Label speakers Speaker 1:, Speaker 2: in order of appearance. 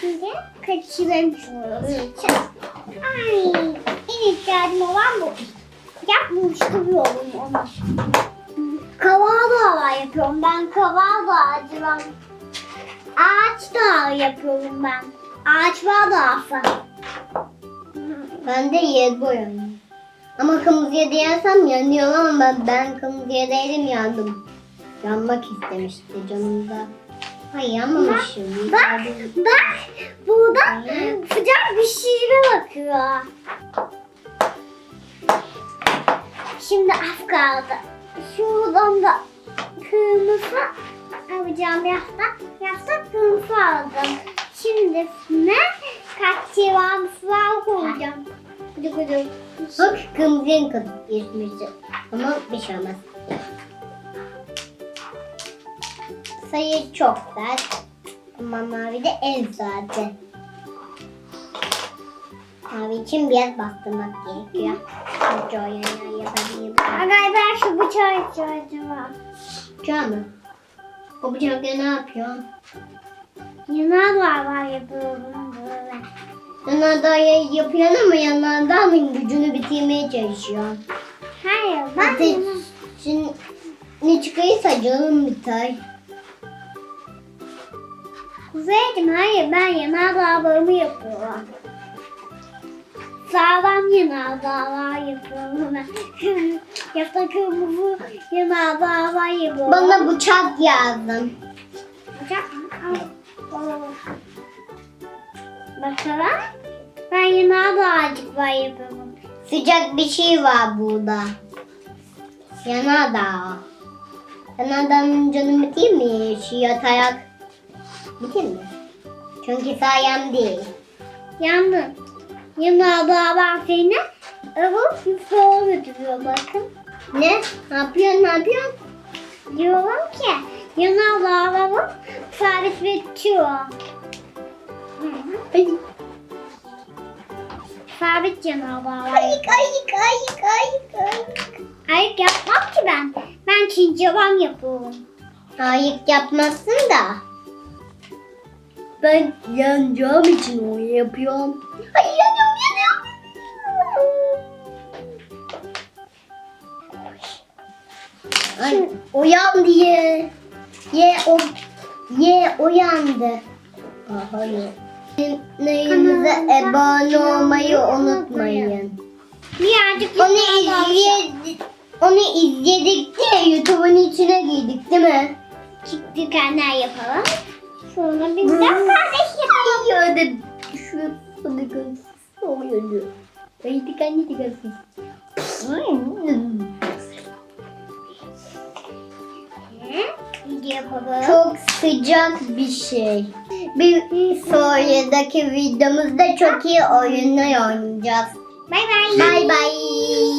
Speaker 1: Şimdi kaçırmış için. Ay, en ihtiyacım olan bu. Yapmıştırıyorum onu. Kaval dağı yapıyorum ben. Kaval dağı ben. Ağaç dağı yapıyorum ben. Ağaç dağı.
Speaker 2: Ben de yer boyayım. Ama kırmızıya değersem yanıyor ama ben, ben kırmızıya değdim yandım. Yanmak istemişti canımda. Ay yanmamışım.
Speaker 1: Bak, bak. Burada sıcak bir şişire bakıyor. Şimdi af kaldı. Şuradan da kırmızı alacağım yastık. Yastık kırmızı aldım. Şimdi ne? Kaç çivamsılar koyacağım. Gıdı gıdı.
Speaker 2: Bak kırmızıya katıp geçmişti. Ama bir şey olmaz. Sayı çok ver. Ama mavi de en zaten. Mavi için biraz bastırmak gerekiyor. Önce o yana yapabilirim.
Speaker 1: Ben şu bıçağı ihtiyacım var.
Speaker 2: Bıçağı mı? O bıçakla ne yapıyorsun?
Speaker 1: Yanarlar var yapıyorum böyle.
Speaker 2: Yanardağ yapıyorsun ama yanardağın gücünü bitirmeye çalışıyorsun.
Speaker 1: Hayır ben
Speaker 2: Ateş şimdi ne çıkıyorsa canım biter.
Speaker 1: Kuzeyciğim hayır ben yanardağlarımı yapıyorum. Sağlam yanardağlar yapıyorum ben. Yapta kırmızı yanardağlar yapıyorum.
Speaker 2: Bana bıçak lazım.
Speaker 1: Bıçak mı? Al. Al. Bakalım. Ben yanardağcıklar yapıyorum.
Speaker 2: Sıcak bir şey var burada. Yanardağ. Yanardağın canı bitir mi? Şu yatarak. Bitir mi? Çünkü sayem değil.
Speaker 1: Yandın. Yanardağlar seni alıp yufkağa götürüyor bakın.
Speaker 2: Ne? Ne yapıyorsun? Ne yapıyorsun?
Speaker 1: Diyorum ki yanardağları sabit bitiyor.
Speaker 2: Ay,
Speaker 1: Sabit yanardağlar.
Speaker 2: Ayık ayık ayık ayık ayık.
Speaker 1: Ayık yapmam ki ben. Ben çincevan yapıyorum.
Speaker 2: Ayık yapmazsın da. Ben yanacağım için onu yapıyorum. Ay yanıyorum yanıyorum. Ay, uyan diye. Ye o ye uyandı. Aa, hayır. Neyimize abone olmayı unutmayın.
Speaker 1: Birazcık
Speaker 2: Onu izledik. Onu izledik de YouTube'un içine girdik değil mi?
Speaker 1: çıktı kanal yapalım. Sonra biz de kardeş yapalım.
Speaker 2: Ya da şu sadıkın soyunu. Ay dikenli dikensiz.
Speaker 1: Yapalım.
Speaker 2: Çok sıcak bir şey. Bir sonraki videomuzda çok iyi oyunlar oynayacağız.
Speaker 1: Bay bay.
Speaker 2: Bay bay.